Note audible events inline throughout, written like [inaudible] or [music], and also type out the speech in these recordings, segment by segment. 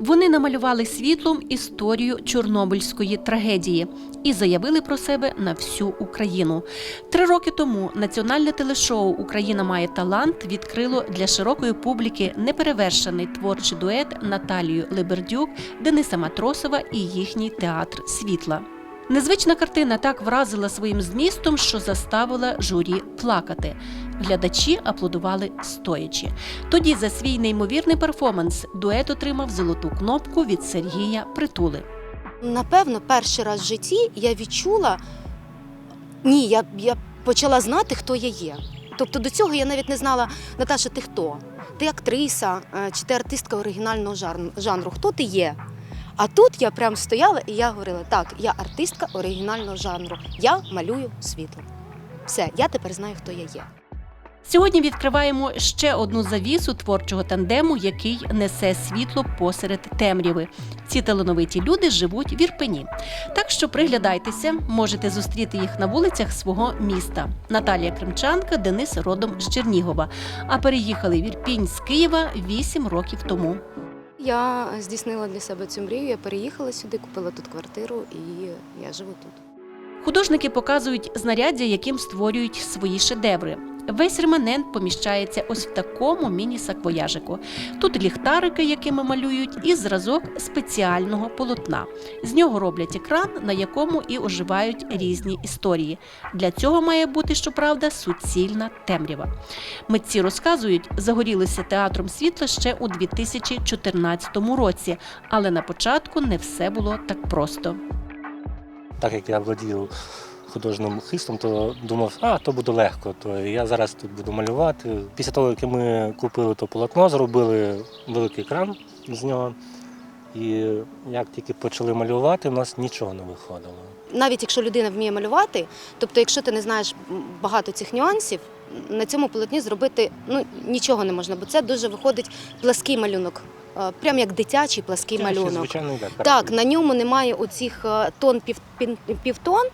Вони намалювали світлом історію Чорнобильської трагедії і заявили про себе на всю Україну. Три роки тому національне телешоу Україна має талант відкрило для широкої публіки неперевершений творчий дует Наталію Лебердюк, Дениса Матросова і їхній театр світла. Незвична картина так вразила своїм змістом, що заставила журі плакати. Глядачі аплодували стоячи. Тоді за свій неймовірний перформанс дует отримав золоту кнопку від Сергія Притули. Напевно, перший раз в житті я відчула, ні, я, я почала знати, хто я є. Тобто до цього я навіть не знала, Наташа, ти хто? Ти актриса е, чи ти артистка оригінального жанру? Хто ти є? А тут я прям стояла і я говорила: так, я артистка оригінального жанру, я малюю світло. Все, я тепер знаю, хто я є. Сьогодні відкриваємо ще одну завісу творчого тандему, який несе світло посеред темряви. Ці талановиті люди живуть в Ірпені. Так що приглядайтеся, можете зустріти їх на вулицях свого міста. Наталія Кримчанка, Денис родом з Чернігова. А переїхали в Ірпінь з Києва 8 років тому. Я здійснила для себе цю мрію, я переїхала сюди, купила тут квартиру і я живу тут. Художники показують знаряддя, яким створюють свої шедеври. Весь реманент поміщається ось в такому міні-саквояжику. Тут ліхтарики, якими малюють, і зразок спеціального полотна. З нього роблять екран, на якому і оживають різні історії. Для цього має бути, щоправда, суцільна темрява. Митці розказують, загорілися театром світла ще у 2014 році, але на початку не все було так просто. Так як я владію художнім хистом, то думав, а то буде легко. То я зараз тут буду малювати. Після того, як ми купили то полотно, зробили великий екран з нього. І як тільки почали малювати, у нас нічого не виходило. навіть якщо людина вміє малювати, тобто, якщо ти не знаєш багато цих нюансів, на цьому полотні зробити ну нічого не можна, бо це дуже виходить плаский малюнок, Е, прям як дитячий плаский Це малюнок. Звичайно, так. Так, на ньому немає оцих е, тон пів, півтон,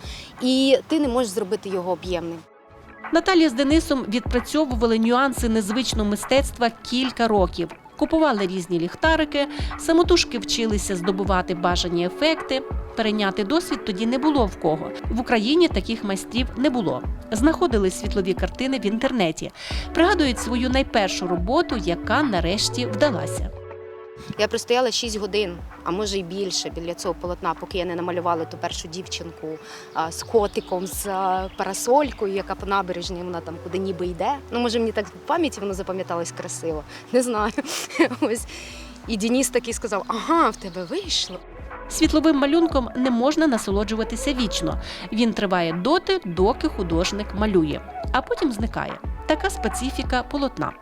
і ти не можеш зробити його об'ємним. Наталія з Денисом відпрацьовували нюанси незвичного мистецтва кілька років. Купували різні ліхтарики, самотужки вчилися здобувати бажані ефекти. Перейняти досвід тоді не було в кого. В Україні таких майстрів не було. Знаходили світлові картини в інтернеті. Пригадують свою найпершу роботу, яка нарешті вдалася. Я простояла 6 годин, а може й більше біля цього полотна, поки я не намалювала ту першу дівчинку з котиком, з парасолькою, яка по набережні, вона там куди ніби йде. Ну, може, мені так в пам'яті воно запам'яталось красиво. [laughs] Не знаю. [laughs] Ось. І Дініс такий сказав: ага, в тебе вийшло. Світловим малюнком не можна насолоджуватися вічно. Він триває доти, доки художник малює, а потім зникає. Така специфіка полотна.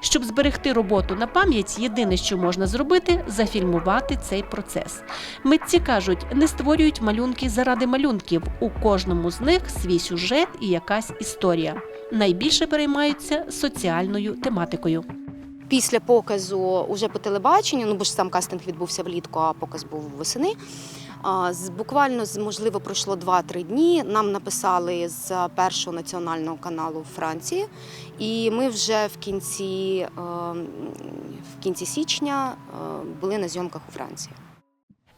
Щоб зберегти роботу на пам'ять, єдине, що можна зробити, зафільмувати цей процес. Митці кажуть, не створюють малюнки заради малюнків. У кожному з них свій сюжет і якась історія. Найбільше переймаються соціальною тематикою. Після показу уже по телебаченню, ну бо ж сам кастинг відбувся влітку, а показ був восени. Буквально можливо пройшло 2-3 дні. Нам написали з першого національного каналу Франції, і ми вже в кінці, е, в кінці січня е, були на зйомках у Франції.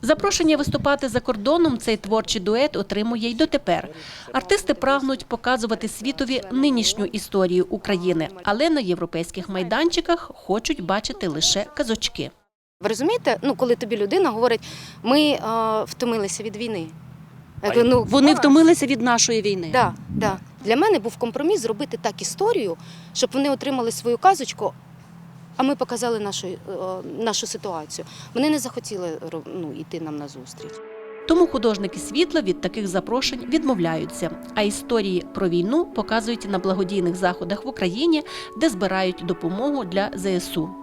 Запрошення виступати за кордоном цей творчий дует отримує й дотепер. Артисти прагнуть показувати світові нинішню історію України, але на європейських майданчиках хочуть бачити лише казочки. Ви розумієте, ну коли тобі людина говорить, ми е, втомилися від війни. Я кажу, ну, Вони клас. втомилися від нашої війни. Да, да. Для мене був компроміс зробити так історію, щоб вони отримали свою казочку, а ми показали нашу, е, нашу ситуацію. Вони не захотіли ну, йти нам на зустріч. Тому художники світла від таких запрошень відмовляються. А історії про війну показують на благодійних заходах в Україні, де збирають допомогу для ЗСУ.